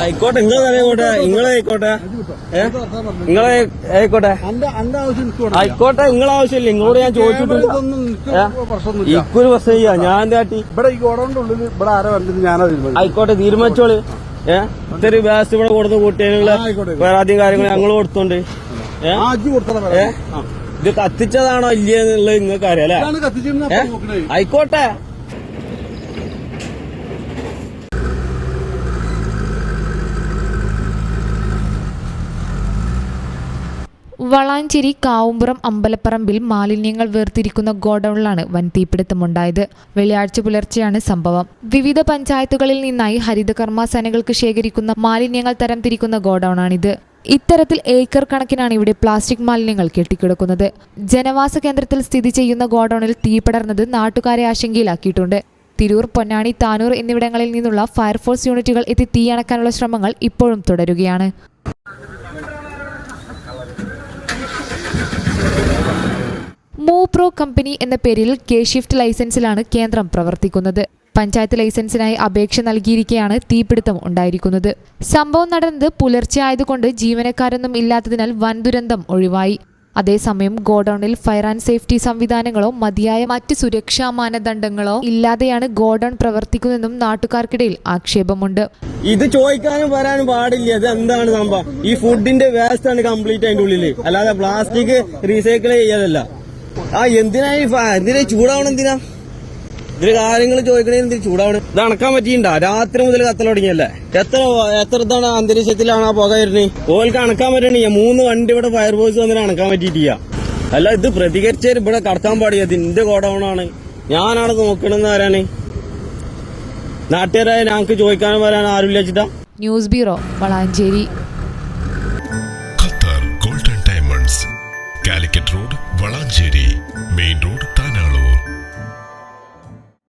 ആയിക്കോട്ടെ നിങ്ങൾ ആയിക്കോട്ടെ നിങ്ങളെ ആയിക്കോട്ടെ. നിങ്ങളെ ആയിക്കോട്ടെ. ആയിക്കോട്ടെ നിങ്ങളെ ആവശ്യമില്ല. നിങ്ങളോട് ഞാൻ ചോദിച്ചിട്ടുണ്ട് ഇക്കൊരു പ്രശ്നം ചെയ്യാ ഞാൻ കാട്ടി? ഇവിടെ ഈ ഗോഡൌണിന്റെ ഉള്ളിൽ ഇവിടെ ആരോ ഞാനാ തീരുമാനിക്കും ആയിക്കോട്ടെ തീരുമാനിച്ചോൾ. ഏ? ഇത്തിരി വ്യാസ് ഇവിടെ കൊടുത്ത് കൂട്ടിയതിനുള്ള. പരാതിയും കാര്യങ്ങളും ഞങ്ങൾ കൊടുത്തോണ്ട്. ഏ? ആ അജ്ജി കൊടുത്തതാ ഏ? ഇത് കത്തിച്ചതാണോ ഇല്ലേ എന്നുള്ളത് നിങ്ങൾക്ക് അറിയാം അല്ലേ ആയിക്കോട്ടെ. വളാഞ്ചേരി കാവുമ്പുറം അമ്പലപ്പറമ്പിൽ മാലിന്യങ്ങൾ വേർതിരിക്കുന്ന ഗോഡൌണിലാണ് വൻ തീപിടുത്തമുണ്ടായത്. വെള്ളിയാഴ്ച പുലർച്ചെയാണ് സംഭവം. വിവിധ പഞ്ചായത്തുകളിൽ നിന്നായി ഹരിതകർമ്മ സേനകൾക്ക് ശേഖരിക്കുന്ന മാലിന്യങ്ങൾ തരംതിരിക്കുന്ന ഗോഡൌണാണിത്. ഇത്തരത്തിൽ ഏക്കർ കണക്കിനാണ് ഇവിടെ പ്ലാസ്റ്റിക് മാലിന്യങ്ങൾ കെട്ടിക്കിടക്കുന്നത്. ജനവാസ കേന്ദ്രത്തിൽ സ്ഥിതി ചെയ്യുന്ന ഗോഡൌണിൽ തീ പടർന്നത് നാട്ടുകാരെ ആശങ്കയിലാക്കിയിട്ടുണ്ട്. തിരൂർ പൊന്നാനി താനൂർ എന്നിവിടങ്ങളിൽ നിന്നുള്ള ഫയർഫോഴ്സ് യൂണിറ്റുകൾ എത്തി തീയണക്കാനുള്ള ശ്രമങ്ങൾ ഇപ്പോഴും തുടരുകയാണ്. കമ്പനി എന്ന പേരിൽ കെ ഷിഫ്റ്റ് ലൈസൻസിലാണ് കേന്ദ്രം പ്രവർത്തിക്കുന്നത്. പഞ്ചായത്ത് ലൈസൻസിനായി അപേക്ഷ നൽകിയിരിക്കെയാണ് തീപിടുത്തം ഉണ്ടായിരിക്കുന്നത്. സംഭവം നടന്നത് പുലർച്ചെ ആയതുകൊണ്ട് ജീവനക്കാരൊന്നും ഇല്ലാത്തതിനാൽ വൻ ദുരന്തം ഒഴിവായി. അതേസമയം ഗോഡൌണിൽ ഫയർ ആൻഡ് സേഫ്റ്റി സംവിധാനങ്ങളോ മതിയായ മറ്റ് സുരക്ഷാ മാനദണ്ഡങ്ങളോ ഇല്ലാതെയാണ് ഗോഡൌൺ പ്രവർത്തിക്കുന്നതെന്നും നാട്ടുകാർക്കിടയിൽ ആക്ഷേപമുണ്ട്. ഇത് ചോദിക്കാനും വരാനും പാടില്ല. ഇത് എന്താണ് സംഭവം? ഈ ഫുഡിന്റെ വേസ്റ്റ് ആണ് കംപ്ലീറ്റ് അതിന്റെ ഉള്ളിൽ. അല്ലാതെ പ്ലാസ്റ്റിക് റീസൈക്കിൾ ചെയ്യലല്ല ആ എന്തിനാ എന്തിനാ ചൂടാവണം എന്തിനാ? ഇതിന് കാര്യങ്ങൾ ചോദിക്കണേ എന്തിനാ ചൂടാവണം? ഇത് അണക്കാൻ പറ്റിയിണ്ടാ? രാത്രി മുതൽ കത്തൽ തുടങ്ങിയല്ലേ? എത്ര എത്ര തവണ അന്തരീക്ഷത്തിലാണ് ആ പുക വരുന്നത് ഓൽക്ക് അണക്കാൻ പറ്റണേ മൂന്ന് വണ്ടി ഇവിടെ ഫയർഫോഴ്സ് വന്നിട്ട് അണക്കാൻ പറ്റിയിട്ടില്ല. അല്ല ഇത് പ്രതികരിച്ചാൽ ഇവിടെ കടത്താൻ പാടില്ല. ഇത് എന്റെ ഗോഡൌണാണ്. ഞാനാണ് നോക്കണെന്ന് ആരാണ്? നാട്ടുകാരായ ഞങ്ങൾക്ക് ചോദിക്കാൻ വരാൻ ആരും വെച്ചിട്ടാ? News bureau Valanchery. Qatar golden diamonds Calicut road Manjeri main road